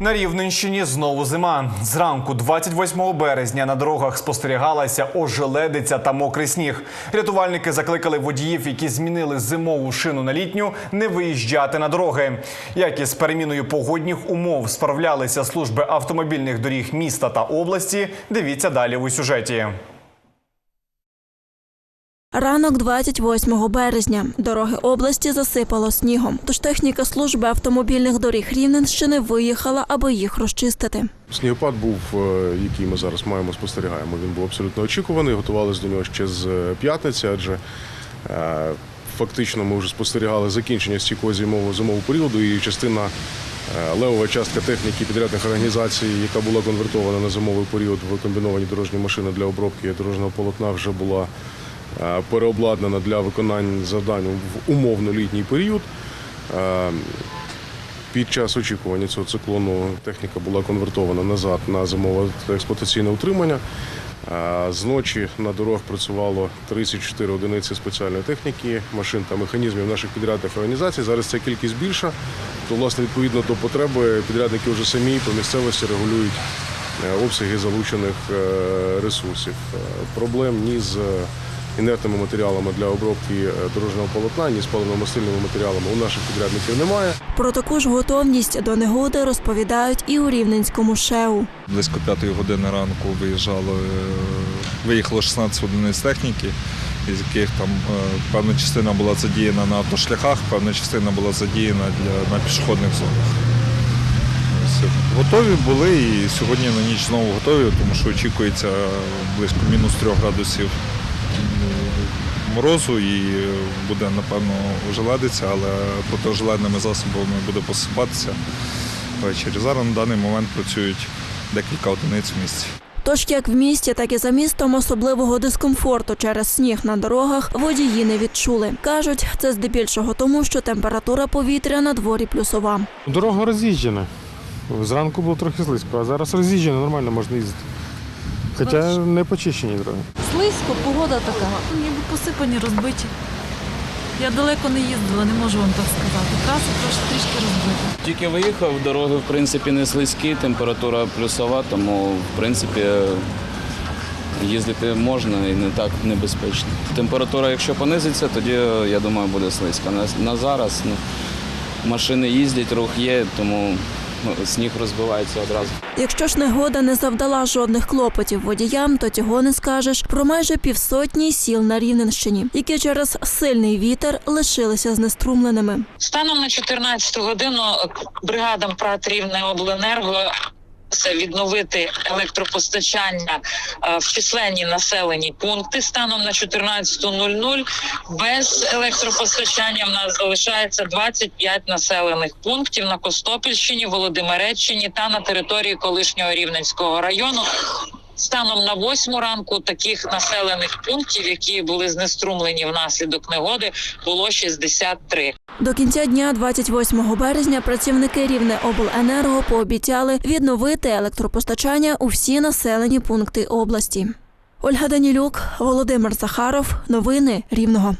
На Рівненщині знову зима. Зранку, 28 березня, на дорогах спостерігалася ожеледиця та мокрий сніг. Рятувальники закликали водіїв, які змінили зимову шину на літню, не виїжджати на дороги. Як із переміною погодних умов справлялися служби автомобільних доріг міста та області, дивіться далі у сюжеті. Ранок 28 березня. Дороги області засипало снігом. Тож техніка служби автомобільних доріг Рівненщини виїхала, аби їх розчистити. Снігопад був, е, який ми зараз маємо, спостерігаємо. Він був абсолютно очікуваний. Готувалися до нього ще з е, п'ятниці, адже е, фактично ми вже спостерігали закінчення стійкого зимового зимового періоду, і частина левова частка техніки підрядних організацій, яка була конвертована на зимовий період в комбіновані дорожні машини для обробки дорожнього полотна, вже була переобладнана для виконання завдань в умовно літній період. Е, під час очікування цього циклону техніка була конвертована назад на зимове експлуатаційне утримання. Зночі на дорогах працювало 34 одиниці спеціальної техніки, машин та механізмів наших підрядних організацій. Зараз ця кількість більша, то власне відповідно до потреби підрядники вже самі по місцевості регулюють е, обсяги залучених е, ресурсів. Е, Проблем ні з інертними матеріалами для обробки е, дорожнього полотна, ні з паливно-мастильними матеріалами у наших підрядників немає. Про таку ж готовність до негоди розповідають і у Рівненському ШЕУ. Близько п'ятої години ранку виїжджало, е, виїхало 16 одиниць техніки, із яких там е, певна частина була задіяна на автошляхах, певна частина була задіяна для, на пішохідних зонах. Готові були і сьогодні на ніч знову готові, тому що очікується близько мінус 3 градусів морозу і буде, напевно, ожеледиця, але протиожеледними засобами буде посипатися ввечері. Зараз на даний момент працюють декілька одиниць в місті. Тож як в місті, так і за містом особливого дискомфорту через сніг на дорогах водії не відчули. Кажуть, це здебільшого тому, що температура повітря на дворі плюсова. Дорога роз'їжджена. Зранку було трохи слизько, а зараз роз'їжджена, нормально можна їздити. Хоча не почищені дороги. Слизько, погода така, ніби посипані, розбиті. Я далеко не їздила, не можу вам так сказати. Траса трошки трішки розбита. Тільки виїхав, дороги в принципі не слизькі, температура плюсова, тому в принципі їздити можна і не так небезпечно. Температура, якщо понизиться, тоді я думаю буде слизька. На, на зараз ну, машини їздять, рух є, тому ну, сніг розбивається одразу. Якщо ж негода не завдала жодних клопотів водіям, то цього не скажеш про майже півсотні сіл на Рівненщині, які через сильний вітер лишилися знеструмленими. Станом на 14 годину бригадам ПРАТ Рівне обленерго це відновити електропостачання е, в численні населені пункти. Станом на 14.00 без електропостачання в нас залишається 25 населених пунктів на Костопільщині, Володимиреччині та на території колишнього Рівненського району. Станом на восьму ранку таких населених пунктів, які були знеструмлені внаслідок негоди, було 63. До кінця дня, 28 березня, працівники Рівне обленерго пообіцяли відновити електропостачання у всі населені пункти області. Ольга Данілюк, Володимир Захаров. Новини Рівного.